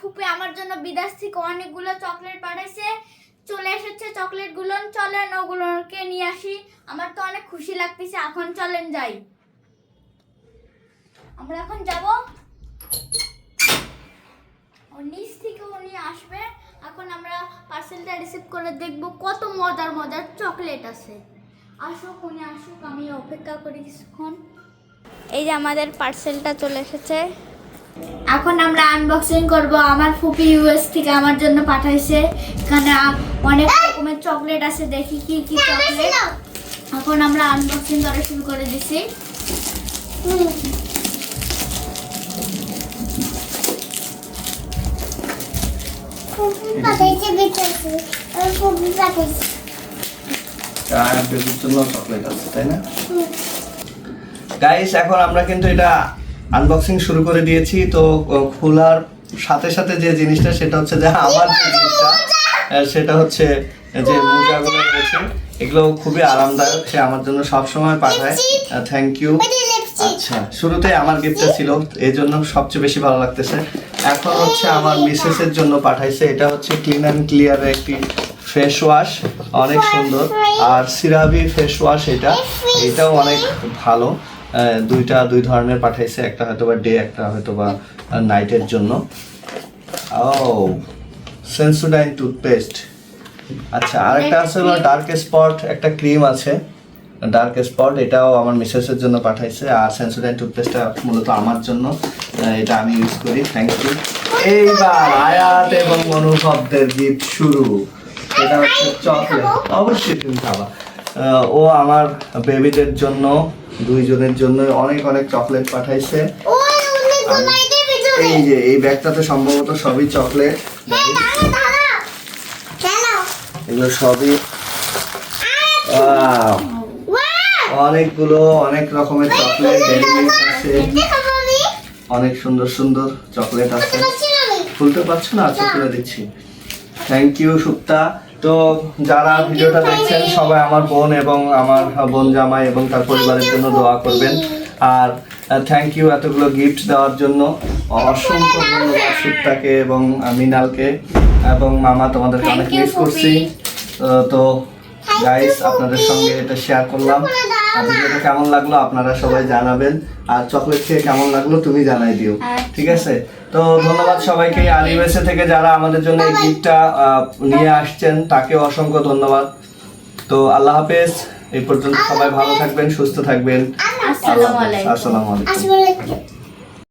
ফুপি আমার জন্য বিদেশ থেকে অনেকগুলো চকলেট পাঠাইছে। চলে এসেছে চকলেটগুলো চলেন ওগুলোকে নিয়ে আসি। আমার তো অনেক খুশি লাগতেছে। এখন চলেন যাই। আমরা এখন যাব। নিচ থেকে উনি আসবে। এখন আমরা পার্সেলটা রিসিভ করে দেখব কত মজার মজার চকলেট আছে। আসুক, উনি আসুক আমি অপেক্ষা করি কিছুক্ষণ। এই যে আমাদের পার্সেলটা চলে এসেছে। এখন আমরা আনবক্সিং করব আমার ফুপি ইউএস থেকে আমার জন্য পাঠাইছে। এখানে অনেক রকমের চকলেট আছে দেখি কি কি চকলেট এখন আমরা আনবক্সিং করা শুরু করে দিছি। চকলেট আছে। তাই না? গাইস এখন আমরা কিন্তু এটা আনবক্সিং শুরু করে দিয়েছি তো খোলার সাথে সাথে যে জিনিসটা সেটা হচ্ছে যে আমার যে জিনিসটা সেটা হচ্ছে যে মোজাগুলো রয়েছে। এগুলো খুবই আরামদায়ক সে আমার জন্য সব সময় পাঠায় থ্যাংক ইউ আচ্ছা শুরুতে আমার গিফটটা ছিল এই জন্য সবচেয়ে বেশি ভালো লাগতেছে। এখন হচ্ছে আমার মিসেসের জন্য পাঠাইছে এটা হচ্ছে ক্লিন অ্যান্ড ক্লিয়ার একটি ফেস ওয়াশ অনেক সুন্দর। আর সিরাবি ফেস ওয়াশ এটা এটাও অনেক ভালো। দুইটা দুই ধরনের পাঠাইছে একটা হয়তো বা ডে একটা হয়তো বা নাইটের জন্য। ও সেন্সোডাইন টুথপেস্ট আচ্ছা আরেকটা আছে হলো ডার্ক স্পট একটা ক্রিম আছে। ডার্ক স্পট এটাও আমার মিসেসের জন্য পাঠাইছে আর সেন্সোডাইন টুথপেস্টটা মূলত আমার জন্য এটা আমি ইউজ করি থ্যাংক ইউ এইবার আয়াত এবং অনুভবদের গিফট শুরু। এটা হচ্ছে চকলেট অবশ্যই তুমি খাবা। ও আমার বেবিদের জন্য দুইজনের জন্য অনেক অনেক চকলেট পাঠাইছে। এই যে এই ব্যাগটাতে সম্ভবত সবই চকলেট এগুলো সবই Wow! অনেকগুলো অনেক রকমের চকলেট আছে। অনেক সুন্দর সুন্দর চকলেট আছে। খুলতে পারছ না? আচ্ছা খুলে দিচ্ছি। Thank you Supta. তো যারা ভিডিওটা দেখছেন সবাই আমার বোন এবং আমার বোন জামাই এবং তার পরিবারের জন্য দোয়া করবেন। আর থ্যাংক ইউ এতগুলো গিফট দেওয়ার জন্য। অসংখ্য ধন্যবাদ সুপ্তাকে এবং মিনালকে এবং মামা তোমাদেরকে অনেক মিস করছি। তো গাইস আপনাদের সঙ্গে এটা শেয়ার করলাম। আর ভিডিওটা কেমন লাগল আপনারা সবাই জানাবেন। আর চকলেট খেয়ে কেমন লাগল তুমি জানাই দিও। ঠিক আছে? তো ধন্যবাদ সবাইকে। আর ইউএসএ থেকে যারা আমাদের জন্য এই গিফটটা নিয়ে আসছেন তাকে অসংখ্য ধন্যবাদ। তো আল্লাহ হাফেজ। এই পর্যন্ত সবাই ভালো থাকবেন সুস্থ থাকবেন। আসসালামু আলাইকুম। আসসালামু আলাইকুম। আসলে